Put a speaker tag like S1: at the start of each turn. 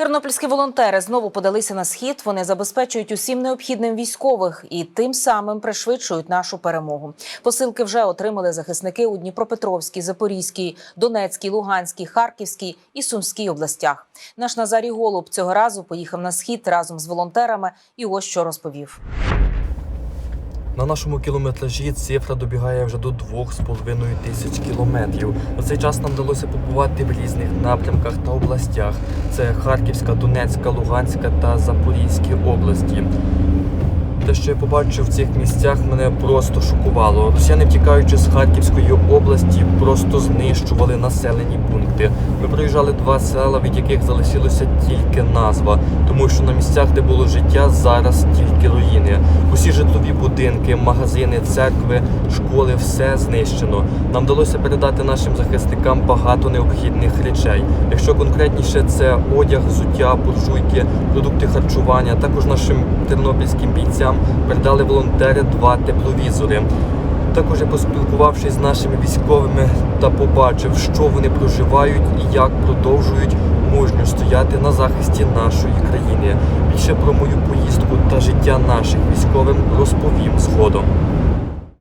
S1: Тернопільські волонтери знову подалися на схід. Вони забезпечують усім необхідним військових і тим самим пришвидшують нашу перемогу. Посилки вже отримали захисники у Дніпропетровській, Запорізькій, Донецькій, Луганській, Харківській і Сумській областях. Наш Назарій Голуб цього разу поїхав на схід разом з волонтерами. І ось що розповів.
S2: На нашому кілометражі цифра добігає вже до 2,5 тисяч кілометрів. У цей час нам вдалося побувати в різних напрямках та областях. Це Харківська, Донецька, Луганська та Запорізькі області. Те, що я побачив в цих місцях, мене просто шокувало. Росіяни, втікаючи з Харківської області, просто знищували населені пункти. Ми проїжджали два села, від яких залишилося тільки назва, тому що на місцях, де було життя, зараз тільки руїни. Усі житлові будинки, магазини, церкви, школи все знищено. Нам вдалося передати нашим захисникам багато необхідних речей. Якщо конкретніше, це одяг, взуття, буржуйки, продукти харчування. Також нашим тернопільським бійцям передали волонтери два тепловізори. Також я поспілкувавшись з нашими військовими та побачив, що вони проживають і як продовжують мужньо стояти на захисті нашої країни. Більше про мою поїздку та життя наших військовим розповім згодом.